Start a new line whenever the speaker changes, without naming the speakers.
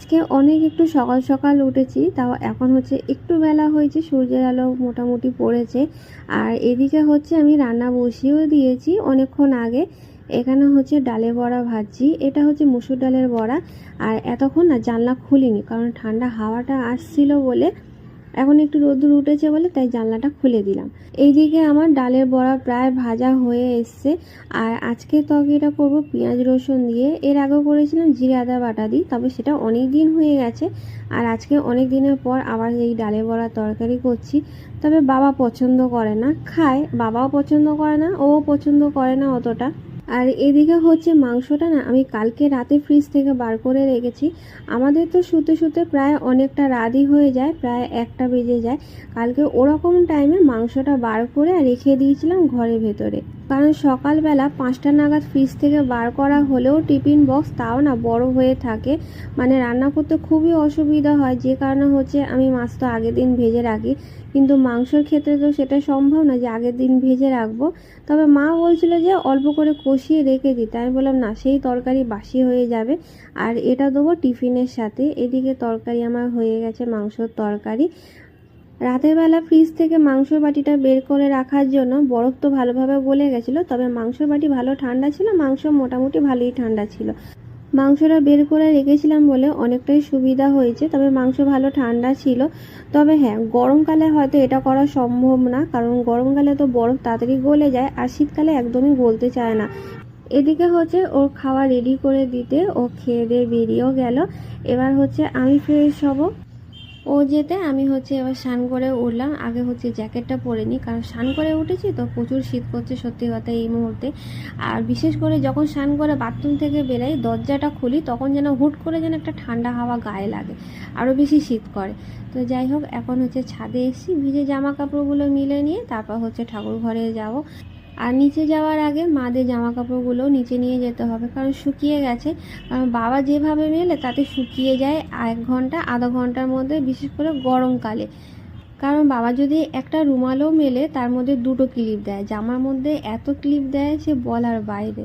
আজকে অনেক একটু সকাল সকাল উঠেছি, তাও এখন হচ্ছে একটু বেলা হয়েছে, সূর্যের আলো মোটামুটি পড়েছে। আর এদিকে হচ্ছে আমি রান্না বসিয়েও দিয়েছি অনেকক্ষণ আগে। এখানে হচ্ছে ডালে বড়া ভাজছি, এটা হচ্ছে মুসুর ডালের বড়া। আর এতক্ষণ না জানলা খুলিনি, কারণ ঠান্ডা হাওয়াটা আসছিল বলে এখন একটু রোদ্দুর উঠেছে বলে তাই জানলাটা খুলে দিলাম। এইদিকে আমার ডালের বড়া প্রায় ভাজা হয়ে এসছে। আর আজকে তরকারিটা করব পেঁয়াজ রসুন দিয়ে। এর আগেও করেছিলাম জিরে আদা বাটা দিই তবে সেটা অনেক দিন হয়ে গেছে। আর আজকে অনেক দিনের পর আবার এই ডালের বড়া তরকারি করছি। তবে বাবা পছন্দ করে না, খায়। বাবাও পছন্দ করে না, ও পছন্দ করে না অতটা। আর এদিকে হচ্ছে মাংসটা না আমি কালকে রাতে ফ্রিজ থেকে বার করে রেখেছি। আমাদের তো শুতে শুতে প্রায় অনেকটা রাতই হয়ে যায়, প্রায় একটা বেজে যায়। কালকে ওরকম টাইমে মাংসটা বার করে রেখে দিয়েছিলাম ঘরের ভেতরে। কারণ সকালবেলা পাঁচটা নাগাদ ফ্রিজ থেকে বার করা হলেও টিফিন বক্স তাও না বড় হয়ে থাকে। মানে রান্না করতে খুবই অসুবিধা হয়, যে কারণে হচ্ছে আমি মাছ তো আগের দিন ভেজে রাখি। কিন্তু মাংসর ক্ষেত্রে তো সেটা সম্ভব না যে আগের দিন ভেজে রাখব। তবে মা বলছিল যে অল্প করে কষিয়ে রেখে দিতে আমি বললাম, না, সেই তরকারি বাসি হয়ে যাবে। আর এটা দেবো টিফিনের সাথে। এদিকে তরকারি আমার হয়ে গেছে, মাংসর তরকারি। রাতের বেলা ফ্রিজ থেকে মাংসর বাটিটা বের করে রাখার জন্য বরফ তো ভালোভাবে গলে গেছিল, তবে মাংসর বাটি ভালো ঠান্ডা ছিল, মাংস মোটামুটি ভালোই ঠান্ডা ছিল। মাংসটা বের করে রেখেছিলাম বলে অনেকটাই সুবিধা হয়েছে, তবে মাংস ভালো ঠান্ডা ছিল। তবে হ্যাঁ গরমকালে হয়তো এটা করা সম্ভব না, কারণ গরমকালে তো বরফ তাড়াতাড়ি গলে যায়, আর শীতকালে একদমই গলতে চায় না। এদিকে হচ্ছে ওর খাওয়া রেডি করে দিতে ও খেয়ে দিয়ে বেরিয়েও গেল। এবার হচ্ছে আমি ফ্রেশ হব। ও যেতে আমি হচ্ছে এবার স্নান করে উঠলাম। আগে হচ্ছে জ্যাকেটটা পরে নিই কারণ স্নান করে উঠেছি তো প্রচুর শীত করছে সত্যি কথা এই মুহূর্তে। আর বিশেষ করে যখন স্নান করে বাথরুম থেকে বেরাই, দরজাটা খুলি, তখন যেন হুট করে যেন একটা ঠান্ডা হাওয়া গায়ে লাগে আরও বেশি শীত করে। তো যাই হোক, এখন হচ্ছে ছাদে এসেছি, ভিজে জামা কাপড়গুলো মিলে নিয়ে তারপর হচ্ছে ঠাকুর ঘরে যাব। আর নিচে যাওয়ার আগে মাদের জামা কাপড়গুলো নিচে নিয়ে যেতে হবে, কারণ শুকিয়ে গেছে। কারণ বাবা যেভাবে মেলে তাতে শুকিয়ে যায় এক ঘণ্টা, আধা ঘণ্টার মধ্যে, বিশেষ করে গরমকালে কারণ বাবা যদি একটা রুমালও মেলে, তার মধ্যে দুটো ক্লিপ দেয়। জামার মধ্যে এত ক্লিপ দেয় সে বলার বাইরে।